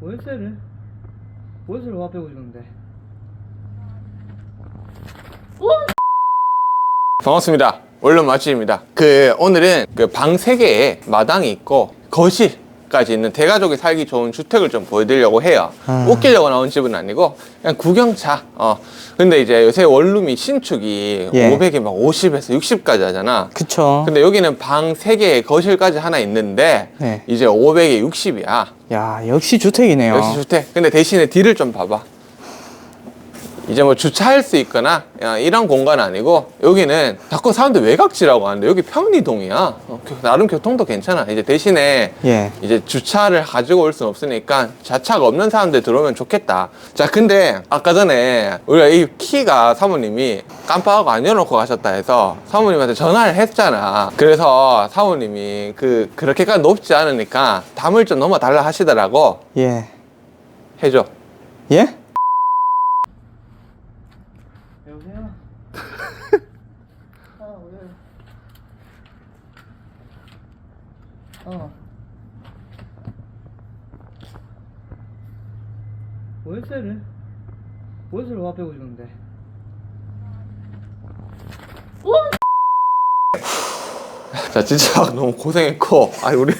월세를 월세를 와 빼고 주는데 반갑습니다. 원룸 맛집입니다. 그 오늘은 그방 세개에 마당이 있고 거실 까지 있는 대가족이 살기 좋은 주택을 좀 보여드리려고 해요. 아. 웃기려고 나온 집은 아니고 그냥 구경차. 어. 근데 이제 요새 원룸이 신축이 예. 500에 막 50에서 60까지 하잖아. 그쵸 근데 여기는 방 세개에 거실까지 하나 있는데 네. 이제 500에 60이야. 야 역시 주택이네요 역시 주택. 근데 대신에 뒤를 좀 봐봐. 이제 뭐 주차할 수 있거나 야, 이런 공간 아니고 여기는 자꾸 사람들 외곽지라고 하는데 여기 편리동이야. 어, 교- 나름 교통도 괜찮아. 이제 대신에 예 이제 주차를 가지고 올 수는 없으니까 자차가 없는 사람들 들어오면 좋겠다. 자, 근데 아까 전에 우리가 이 키가 사모님이 깜빡하고 안 열어놓고 가셨다 해서 사모님한테 전화를 했잖아. 그래서 사모님이 그 그렇게까지 높지 않으니까 담을 좀 넘어 달라 하시더라고. 예. 해줘. 예? 여보세요? 아, 왜? 어. 월세를? 월세를 와 빼고 주는데. 자, 진짜 너무 고생했고, 아 우리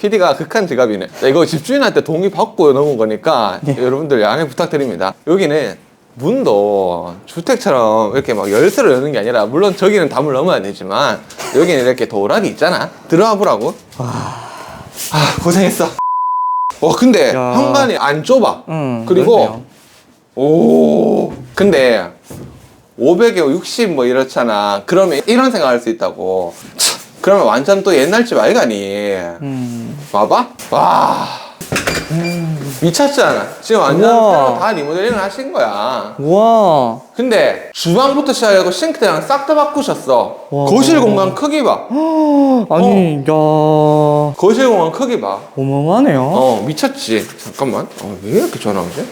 PD가 극한 지갑이네. 자, 이거 집주인한테 동의 받고 넣은 거니까 여러분들 양해 부탁드립니다. 여기는 문도 주택처럼 이렇게 막 열쇠로 여는 게 아니라, 물론 저기는 담을 넣으면 되지만, 여기는 이렇게 도락이 있잖아. 들어와 보라고. 아, 고생했어. 와, 근데 야. 현관이 안 좁아. 응. 그리고. 오, 근데 500에 60 뭐 이렇잖아. 그러면 이런 생각할 수 있다고. 참, 그러면 완전 또 옛날 집 아이가니. 음. 봐봐. 와. 미쳤잖아. 지금 완전 우와. 새로 다 리모델링을 하신 거야. 우와. 근데 주방부터 시작해서 싱크대랑 싹 다 바꾸셨어. 와. 거실 공간 크기 봐. 아니, 야. 거실 공간 크기 봐. 어마어마하네요. 어 미쳤지 잠깐만 어, 왜 이렇게 전화 오지?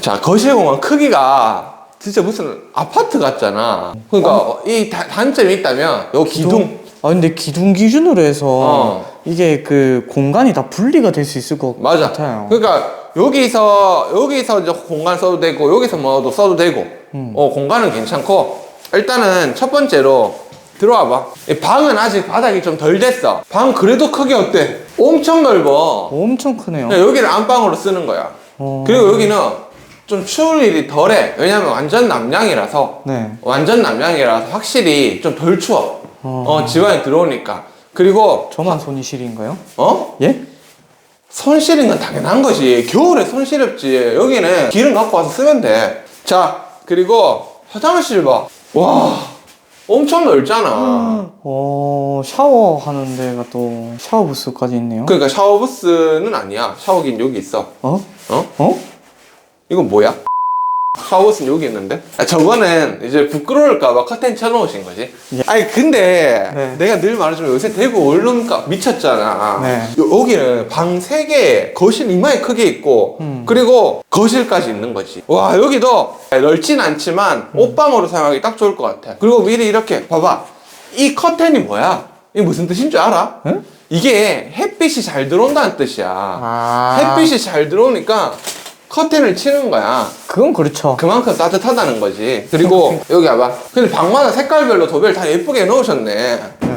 자 거실 공간 크기가 진짜 무슨 아파트 같잖아 그러니까 이 다- 단점이 있다면 요 기둥 아 근데 기둥 기준으로 해서 어. 이게 그 공간이 다 분리가 될 수 있을 것 맞아 같아요. 그러니까 여기서 여기서 이제 공간 써도 되고 여기서 뭐도 써도 되고 음. 어 공간은 괜찮고 일단은 첫 번째로 들어와 봐 이 방은 아직 바닥이 좀 덜 됐어 방 그래도 크기 어때? 엄청 넓어 엄청 크네요. 그냥 여기를 안방으로 쓰는 거야 어. 그리고 여기는 좀 추울 일이 덜해. 왜냐면 완전 남양이라서. 네. 완전 남양이라서 확실히 좀 덜 추워. 어. 어, 집안에 들어오니까. 그리고, 저만 손이 시린가요? 어? 예? 손 시린 건 당연한 거지. 겨울에 손 시렵지. 여기는 기름 갖고 와서 쓰면 돼. 자, 그리고 화장실 봐. 와, 엄청 넓잖아. 어 샤워하는 데가 또 샤워 부스까지 있네요. 그러니까 샤워부스는 아니야. 샤워기는 여기 있어. 어? 어? 어? 이건 뭐야? 샤워부스는 여기 있는데? 아, 저거는 이제 부끄러울까봐 커튼 쳐놓으신 거지. 예. 아니, 근데 네. 내가 늘 말하지만 요새 대구 원룸값 미쳤잖아. 네. 요- 여기는 방 3개, 거실 이마에 크게 있고, 음. 그리고 거실까지 있는 거지. 와, 여기도 넓진 않지만 음. 옷방으로 사용하기 딱 좋을 것 같아. 그리고 미리 이렇게 봐봐. 이 커튼이 뭐야? 이게 무슨 뜻인 줄 알아? 응? 이게 햇빛이 잘 들어온다는 뜻이야. 아 햇빛이 잘 들어오니까 커튼을 치는 거야. 그건 그렇죠. 그만큼 따뜻하다는 거지. 그리고 여기 봐봐. 근데 방마다 색깔별로 도배를 다 예쁘게 넣으셨네. 네, 네.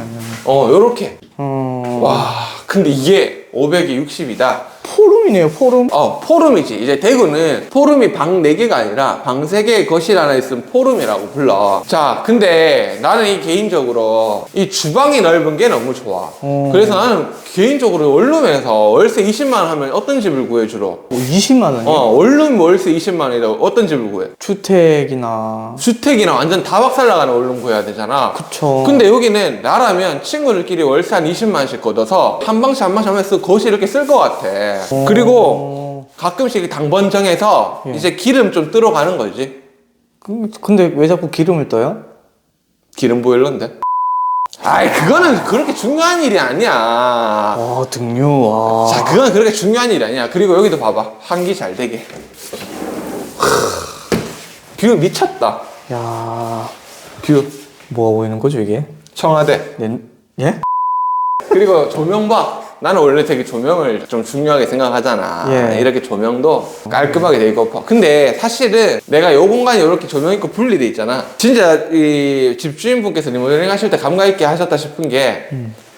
어, 요렇게. 어 와, 근데 이게 500이 60이다. 포름이네요 포름. 어, 포rum이지. 이제 대구는 포rum이 방 4개가 아니라 방 3개의 거실 하나 있으면 포rum이라고 불러. 자, 근데 나는 이 개인적으로 이 주방이 넓은 게 너무 좋아. 어. 그래서 나는 개인적으로 원룸에서 월세 20만 원 하면 어떤 집을 구해 주로? 뭐 20만 원이요? 어, 원룸 월세 20만 원이다. 어떤 집을 구해? 주택이나 주택이나 완전 다 박살 나가는 원룸 구해야 되잖아. 그쵸. 근데 여기는 나라면 친구들끼리 월세 한 20만씩 걷어서 한 방씩 한 방씩 하면서 거실 이렇게 쓸 것 같아. 어. 그리고 가끔씩 당번 정해서 예. 이제 기름 좀 들어가는 거지. 그- 근데 왜 자꾸 기름을 떠요? 기름 보일러인데. 아이, 그거는 그렇게 중요한 일이 아니야. 와 등유 와. 자, 그건 그렇게 중요한 일이 아니야. 그리고 여기도 봐봐. 환기 잘 되게. 뷰 미쳤다. 야 뷰. 뭐가 보이는 거죠 이게? 청와대. 네? 예? 그리고 조명 봐. 나는 원래 되게 조명을 좀 중요하게 생각하잖아. 예. 이렇게 조명도 깔끔하게 돼 있고. 근데 사실은 내가 요 공간이 이렇게 조명 있고 분리돼 있잖아. 진짜 이 집주인분께서 리모델링 하실 때 감각 있게 하셨다 싶은 게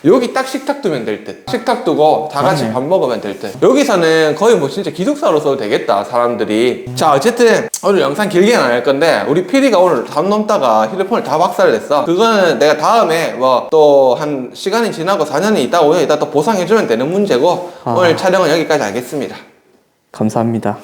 여기 딱 식탁 두면 될 듯. 식탁 두고 다 같이 맞네. 밥 먹으면 될 듯. 여기서는 거의 뭐 진짜 기숙사로 써도 되겠다, 사람들이. 자, 어쨌든 오늘 영상 길게는 안 할 건데, 우리 PD가 오늘 담 넘다가 휴대폰을 다 박살냈어. 그거는 내가 다음에 뭐 또 한 시간이 지나고 4년이 있다, 5년 있다 또 보상해주면 되는 문제고, 아. 오늘 촬영은 여기까지 하겠습니다. 감사합니다.